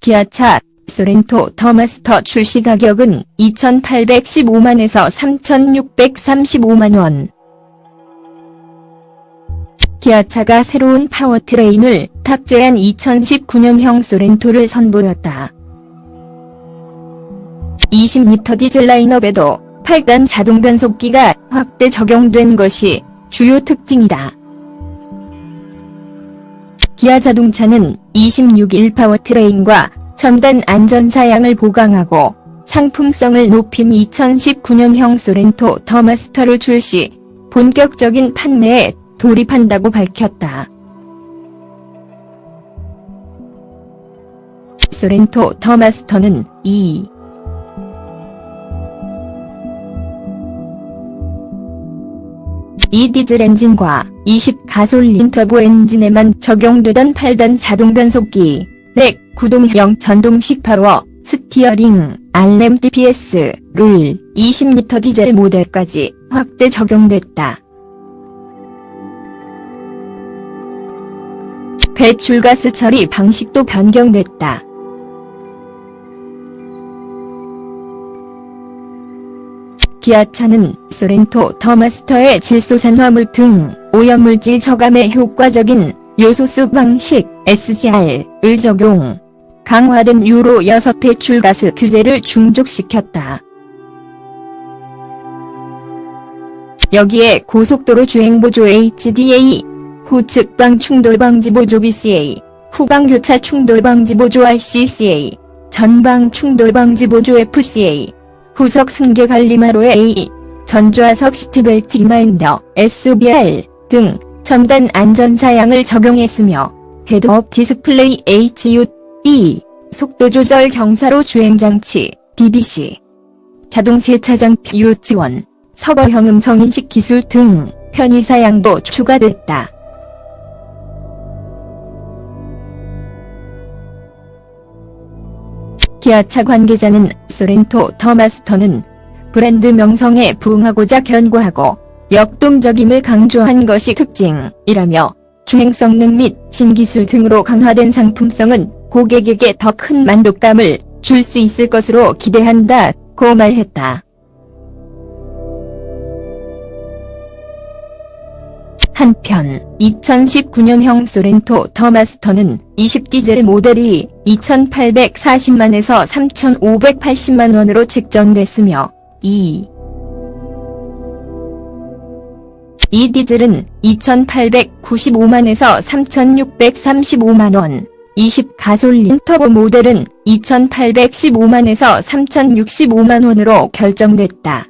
기아차 소렌토 더마스터 출시 가격은 2,815만에서 3,635만원. 기아차가 새로운 파워트레인을 탑재한 2019년형 소렌토를 선보였다. 20리터 디젤 라인업에도 8단 자동 변속기가 확대 적용된 것이 주요 특징이다. 기아 자동차는 26일 파워트레인과 첨단 안전사양을 보강하고 상품성을 높인 2019년형 소렌토 더 마스터를 출시, 본격적인 판매에 돌입한다고 밝혔다. 소렌토 더 마스터는 2. 이 디젤 엔진과 20 가솔린 터보 엔진에만 적용되던 8단 자동 변속기, 넥 구동형 전동식 파워, 스티어링, 알렘 DPS, 룰, 20리터 디젤 모델까지 확대 적용됐다. 배출가스 처리 방식도 변경됐다. 기아차는 소렌토 더마스터의 질소산화물 등 오염물질 저감에 효과적인 요소수 방식 SCR을 적용, 강화된 유로 6 배출가스 규제를 충족시켰다. 여기에 고속도로 주행보조 HDA, 후측방 충돌방지보조 BCA, 후방교차 충돌방지보조 RCCA, 전방 충돌방지보조 FCA, 후석 승객관리마로의 A, 전좌석 시트벨트 리마인더 SBR 등 첨단 안전 사양을 적용했으며 헤드업 디스플레이 HUD, 속도 조절 경사로 주행장치 BBC, 자동 세차장 PU 지원, 서버형 음성인식 기술 등 편의 사양도 추가됐다. 기아차 관계자는 소렌토 더마스터는 브랜드 명성에 부응하고자 견고하고 역동적임을 강조한 것이 특징이라며 주행 성능 및 신기술 등으로 강화된 상품성은 고객에게 더 큰 만족감을 줄 수 있을 것으로 기대한다고 말했다. 한편 2019년형 소렌토 더마스터는 20디젤 모델이 2,840만에서 3,580만원으로 책정됐으며 이, 이 디젤은 2,895만에서 3,635만원, 20 가솔린 터보 모델은 2,815만에서 3,065만원으로 결정됐다.